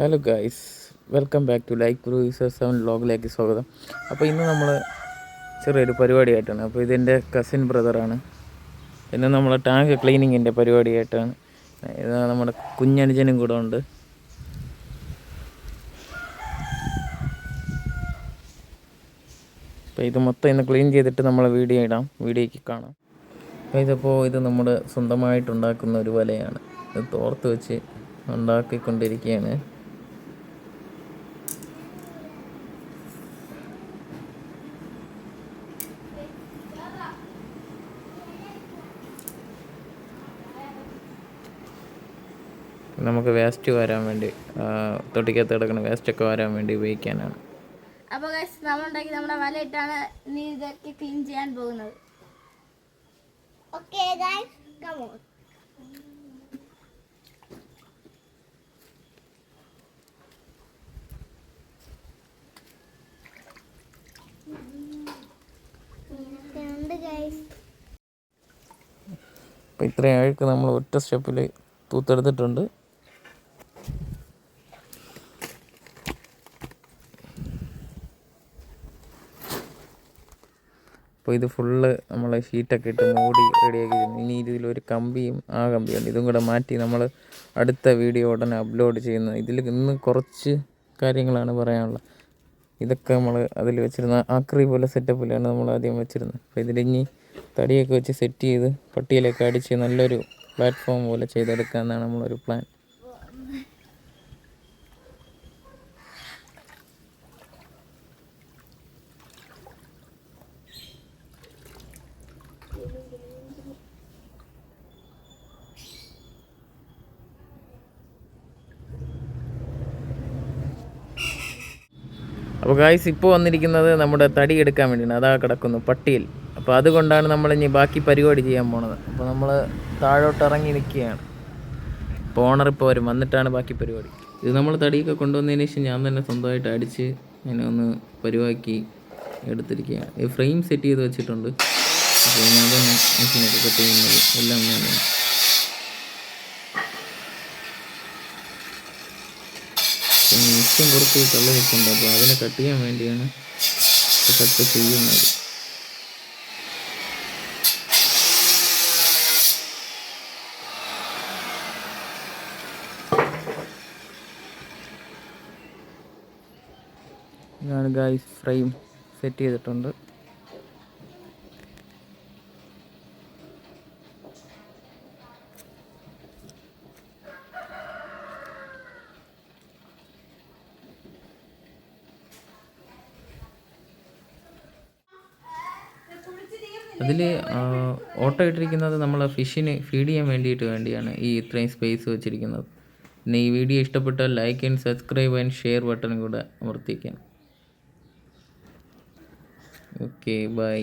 Hello guys welcome back to like producer seven ലോഗിലേക്ക് സ്വാഗതം. അപ്പോൾ ഇന്ന് നമ്മൾ ചെറിയൊരു പരിപാടിയായിട്ടാണ്. അപ്പോൾ ഇതെന്റെ കസിൻ ബ്രദറാണ് ഇന്ന് നമ്മൾ ടാങ്ക് ക്ലീനിങ്ങിന്റെ പരിപാടിയായിട്ടാണ്. ഇത് നമ്മുടെ കുഞ്ഞനുജനും കൂടെ ഉണ്ട്. അപ്പോൾ ഇത് മൊത്തം ഇന്ന് ക്ലീൻ ചെയ്തിട്ട് നമ്മൾ വീഡിയോ ഇടാം. വീഡിയോയ്ക്ക് കാണാം. അപ്പോൾ ഇതിപ്പോൾ ഇത് നമ്മുടെ സ്വന്തമായിട്ടുണ്ടാക്കുന്ന ഒരു വലയാണ്. ഇത് തോർത്ത് വെച്ച് ഉണ്ടാക്കിക്കൊണ്ടിരിക്കുകയാണ്. നമുക്ക് വേസ്റ്റ് വരാൻ വേണ്ടി തൊട്ടിക്കകത്ത് കിടക്കുന്ന വേസ്റ്റൊക്കെ വരാൻ വേണ്ടി ഉപയോഗിക്കാനാണ്. അപ്പോൾ ഗൈസ് നമ്മളുണ്ടാക്കി നമ്മുടെ വലയിട്ടാണ് നീ ഇതൊക്കെ ക്ലീൻ ചെയ്യാൻ പോകുന്നത്. ഓക്കേ ഗൈസ് കമോൺ അപ്പോൾ ഇത്രയും അഴുക്ക് നമ്മൾ ഒറ്റ സ്റ്റെപ്പിൽ തൂത്തെടുത്തിട്ടുണ്ട്. അപ്പോൾ ഇത് ഫുള്ള് നമ്മൾ ഷീറ്റൊക്കെ ഇട്ട് മൂടി റെഡിയാക്കി ഇനി ഇതിലൊരു കമ്പിയും ആ കമ്പിയുണ്ട്. ഇതും കൂടെ മാറ്റി നമ്മൾ അടുത്ത വീഡിയോ ഉടനെ അപ്ലോഡ് ചെയ്യുന്നത് ഇതിൽ ഇന്ന് കുറച്ച് കാര്യങ്ങളാണ് പറയാനുള്ളത്. ഇതൊക്കെ നമ്മൾ അതിൽ വെച്ചിരുന്ന ആക്രി പോലെ സെറ്റപ്പിലാണ് നമ്മൾ ആദ്യം വെച്ചിരുന്നത്. അപ്പോൾ ഇതിലിഞ്ഞി തടിയൊക്കെ വെച്ച് സെറ്റ് ചെയ്ത് പട്ടിയിലൊക്കെ അടിച്ച് നല്ലൊരു പ്ലാറ്റ്ഫോം പോലെ ചെയ്തെടുക്കാമെന്നാണ് നമ്മളൊരു പ്ലാൻ അപ്പോൾ ഗായ്സ് ഇപ്പോൾ വന്നിരിക്കുന്നത് നമ്മുടെ തടി എടുക്കാൻ വേണ്ടിയാണ്. അതാ കിടക്കുന്നു പട്ടിയിൽ. അപ്പോൾ അതുകൊണ്ടാണ് നമ്മൾ ഇനി ബാക്കി പരിപാടി ചെയ്യാൻ പോണത്. അപ്പോൾ നമ്മൾ താഴോട്ട് ഇറങ്ങി നിൽക്കുകയാണ്. ഇപ്പോൾ ഓണർ ഇപ്പോൾ വരും. വന്നിട്ടാണ് ബാക്കി പരിപാടി. ഇത് നമ്മൾ തടിയൊക്കെ കൊണ്ടുവന്നതിന് ശേഷം ഞാൻ തന്നെ സ്വന്തമായിട്ട് അടിച്ച് അതിനെ ഒന്ന് പരിവാക്കി എടുത്തിരിക്കുകയാണ്. ഈ ഫ്രെയിം സെറ്റ് ചെയ്ത് വെച്ചിട്ടുണ്ട്. അപ്പോൾ ഞാൻ തന്നെ മെഷീനൊക്കെ കട്ട് ചെയ്യുന്നത് എല്ലാം ഞാൻ മിസ്റ്റം കുറച്ച് തള്ളി നിൽക്കുന്നുണ്ട് അപ്പോൾ അതിനെ കട്ട് ചെയ്യാൻ വേണ്ടിയാണ് കട്ട് ചെയ്യുന്നത്. ഇതാണ് ഗായ്സ് ഫ്രെയിം സെറ്റ് ചെയ്തിട്ടുണ്ട്. അതിൽ ഓട്ടോ ഇട്ടിരിക്കുന്നത് നമ്മൾ ഫിഷിന് ഫീഡ് ചെയ്യാൻ വേണ്ടിയിട്ട് വേണ്ടിയാണ് ഈ ഇത്രയും സ്പേസ് വെച്ചിരിക്കുന്നത്. പിന്നെ ഈ വീഡിയോ ഇഷ്ടപ്പെട്ടാൽ like and subscribe and share button കൂടെ അമർത്തിക്കാം ഓക്കെ ബൈ